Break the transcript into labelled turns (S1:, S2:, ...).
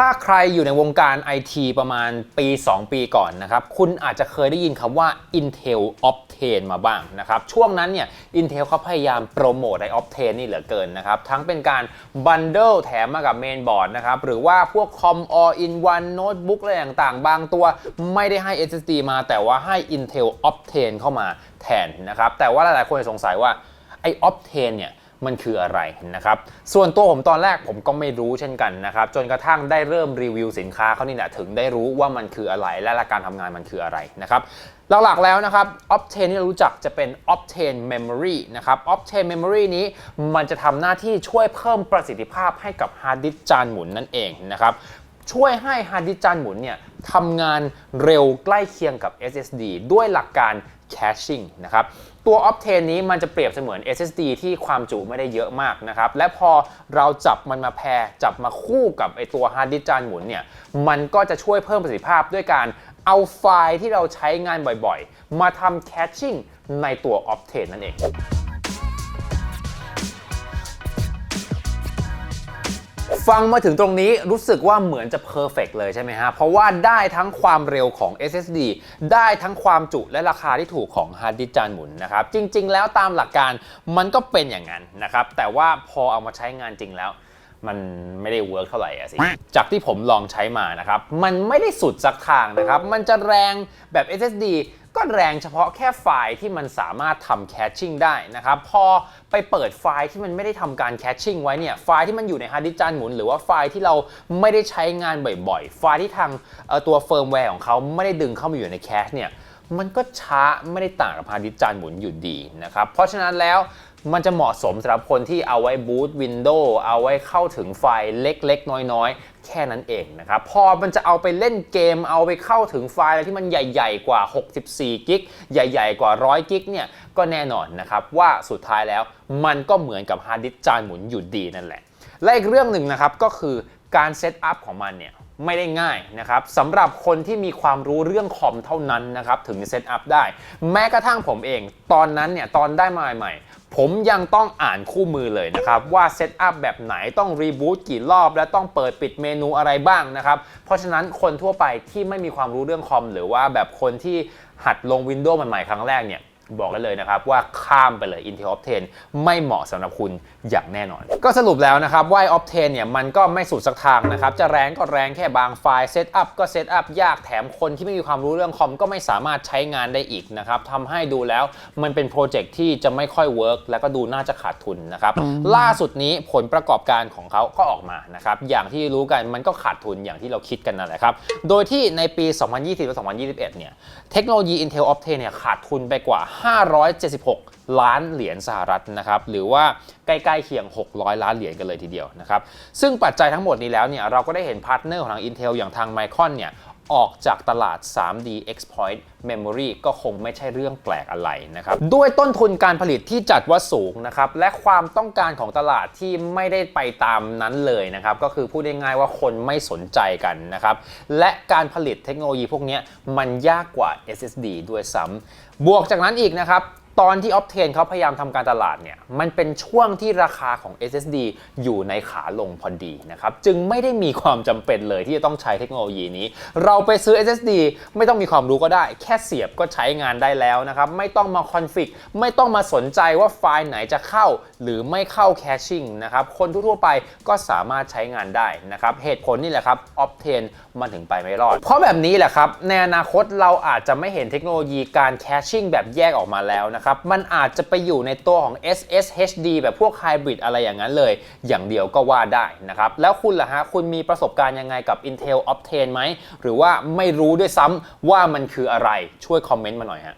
S1: ถ้าใครอยู่ในวงการ IT ประมาณปี 2 ปีก่อนนะครับ คุณอาจจะเคยได้ยินคำว่า Intel Optane มาบ้างนะครับ ช่วงนั้นเนี่ย Intel เขาพยายามโปรโมทไอ Optane นี่เหลือเกินนะครับ ทั้งเป็นการบันเดิลแถมมากับเมนบอร์ดนะครับ หรือว่าพวกคอม all in one โน้ตบุ๊กอะไรต่างๆ บางตัวไม่ได้ให้ SSD มาแต่ว่าให้ Intel Optane เข้ามาแทนนะครับ แต่ว่าหลายๆคนสงสัยว่าไอ Optane เนี่ย มันคืออะไรนะครับ ส่วนตัวผมตอนแรกผมก็ไม่รู้เช่นกันนะครับ จนกระทั่งได้เริ่มรีวิวสินค้าเขานี่แหละถึงได้รู้ว่ามันคืออะไรและหลักการทำงานมันคืออะไรนะครับหลักๆแล้วนะครับ Optane ที่เรารู้จักจะเป็น Optane Memory นะครับ Optane Memory นี้มันจะทำหน้าที่ช่วยเพิ่มประสิทธิภาพให้กับฮาร์ดดิสก์จานหมุนนั่นเองนะครับช่วยให้ฮาร์ดดิสก์จานหมุนเนี่ย ทำงานเร็วใกล้เคียงกับ SSD ด้วยหลักการ caching นะครับ ตัว Optane นี้มันจะเปรียบเสมือน SSD ที่ความจุไม่ได้เยอะมากนะครับ และพอเราจับมันมาแพรจับมาคู่กับไอตัวฮาร์ดดิสก์จานหมุนเนี่ย มันก็จะช่วยเพิ่มประสิทธิภาพด้วยการเอาไฟล์ที่เราใช้งานบ่อยๆ มาทำ caching ในตัว Optane นั่นเอง ฟังมาถึงตรงนี้รู้สึกว่าเหมือนจะเพอร์เฟกเลยใช่ไหมฮะ เพราะว่าได้ทั้งความเร็วของ SSD ได้ทั้งความจุและราคาที่ถูกของฮาร์ดดิสก์จานหมุนนะครับ จริง ๆ แล้วตามหลักการมันก็เป็นอย่างนั้นนะครับ แต่ว่าพอเอามาใช้งานจริงแล้วมันไม่ได้เวิร์กเท่าไหร่อะสิ จากที่ผมลองใช้มานะครับ มันไม่ได้สุดสักทางนะครับ มันจะแรงแบบ SSD ก็แรงเฉพาะแค่ไฟล์ที่มันสามารถทำแคชชิ่งได้นะครับพอไปเปิดไฟล์ที่มันไม่ได้ทำการแคชชิ่งไว้เนี่ยไฟล์ที่มันอยู่ในฮาร์ดดิสก์จานหมุน หรือว่าไฟล์ที่เราไม่ได้ใช้งานบ่อยๆ ไฟล์ที่ทางตัวเฟิร์มแวร์ของเขาไม่ได้ดึงเข้ามาอยู่ในแคชเนี่ย มันก็ช้าไม่ได้ต่างกับฮาร์ดดิสก์จานหมุนอยู่ดีนะครับ เพราะฉะนั้นแล้วมันจะเหมาะสมสำหรับคนที่เอาไว้บูตวินโดว์เอาไว้เข้าถึงไฟล์เล็กๆ น้อยๆ แค่นั้นเองนะครับ พอมันจะเอาไปเล่นเกมเอาไปเข้าถึงไฟล์อะไรที่มันใหญ่ๆ กว่า 64 กิก ใหญ่ๆ กว่า 100 กิกเนี่ย ก็แน่นอนนะครับ ว่าสุดท้ายแล้วมันก็เหมือนกับฮาร์ดดิสก์จานหมุนอยู่ดีนั่นแหละ และอีกเรื่องหนึ่งนะครับก็คือการเซตอัพของมันเนี่ย ไม่ได้ง่ายนะครับสำหรับคนที่มีความรู้เรื่องคอมเท่านั้นนะครับถึงเซตอัพได้ แม้กระทั่งผมเอง ตอนนั้นเนี่ยตอนได้มาใหม่ ผมยังต้องอ่านคู่มือเลยนะครับ ว่าเซตอัพแบบไหนต้องรีบูตกี่รอบ และต้องเปิดปิดเมนูอะไรบ้างนะครับ เพราะฉะนั้นคนทั่วไปที่ไม่มีความรู้เรื่องคอม หรือว่าแบบคนที่หัดลง Windows ใหม่ๆครั้งแรกเนี่ย บอกได้เลยนะครับว่าข้ามไปเลย Intel Optane ไม่เหมาะสำหรับคุณอย่างแน่นอน ก็สรุปแล้วนะครับว่า Optane เนี่ยมันก็ไม่สุดสักทางนะครับ จะแรงก็แรงแค่บางไฟล์เซตอัพก็เซตอัพยากแถมคนที่ไม่มีความรู้เรื่องคอมก็ไม่สามารถใช้งานได้อีกนะครับทำให้ดูแล้วมันเป็นโปรเจกต์ที่จะไม่ค่อยเวิร์กและก็ดูน่าจะขาดทุนนะครับ ล่าสุดนี้ผลประกอบการของเขาก็ออกมานะครับอย่างที่รู้กันมันก็ขาดทุนอย่างที่เราคิดกันนั่นแหละครับโดยที่ในปี 2020และ2021 เนี่ยเทคโนโลยี Intel Optane เนี่ยขาดทุนไปกว่า576 ล้านเหรียญสหรัฐนะครับหรือว่าใกล้ๆเคียง 600 ล้านเหรียญกันเลยทีเดียวนะครับซึ่งปัจจัยทั้งหมดนี้แล้วเนี่ยเราก็ได้เห็นพาร์ทเนอร์ของทาง Intel อย่างทาง Micron เนี่ย ออกจากตลาด 3D XPoint Memory ก็คงไม่ใช่เรื่องแปลกอะไรนะครับ ด้วยต้นทุนการผลิตที่จัดว่าสูงนะครับ และความต้องการของตลาดที่ไม่ได้ไปตามนั้นเลยนะครับ ก็คือพูดง่ายๆว่าคนไม่สนใจกันนะครับ และการผลิตเทคโนโลยีพวกนี้มันยากกว่า SSD ด้วยซ้ำบวกจากนั้นอีกนะครับ ตอนที่ Optane เขาพยายามทำการตลาดเนี่ย มันเป็นช่วงที่ราคาของ SSD อยู่ในขาลงพอดีนะครับ จึงไม่ได้มีความจำเป็นเลยที่จะต้องใช้เทคโนโลยีนี้ เราไปซื้อ SSD ไม่ต้องมีความรู้ก็ได้ แค่เสียบก็ใช้งานได้แล้วนะครับ ไม่ต้องมาคอนฟิก ไม่ต้องมาสนใจว่าไฟล์ไหนจะเข้า หรือไม่เข้าแคชชิ่งนะครับ คนทั่วไปก็สามารถใช้งานได้นะครับ เหตุผลนี่แหละครับ Optane มันถึงไปไม่รอด เพราะแบบนี้แหละครับ ในอนาคตเราอาจจะไม่เห็นเทคโนโลยีการแคชชิ่งแบบแยกออกมาแล้วนะครับนะครับ มันอาจจะไปอยู่ในตัวของ SSHD แบบพวกไฮบริดอะไรอย่างนั้นเลย อย่างเดียวก็ว่าได้นะครับ แล้วคุณล่ะฮะ คุณมีประสบการณ์ยังไงกับ Intel Optane ไหม หรือว่าไม่รู้ด้วยซ้ำว่ามันคืออะไร ช่วยคอมเมนต์มาหน่อยฮะ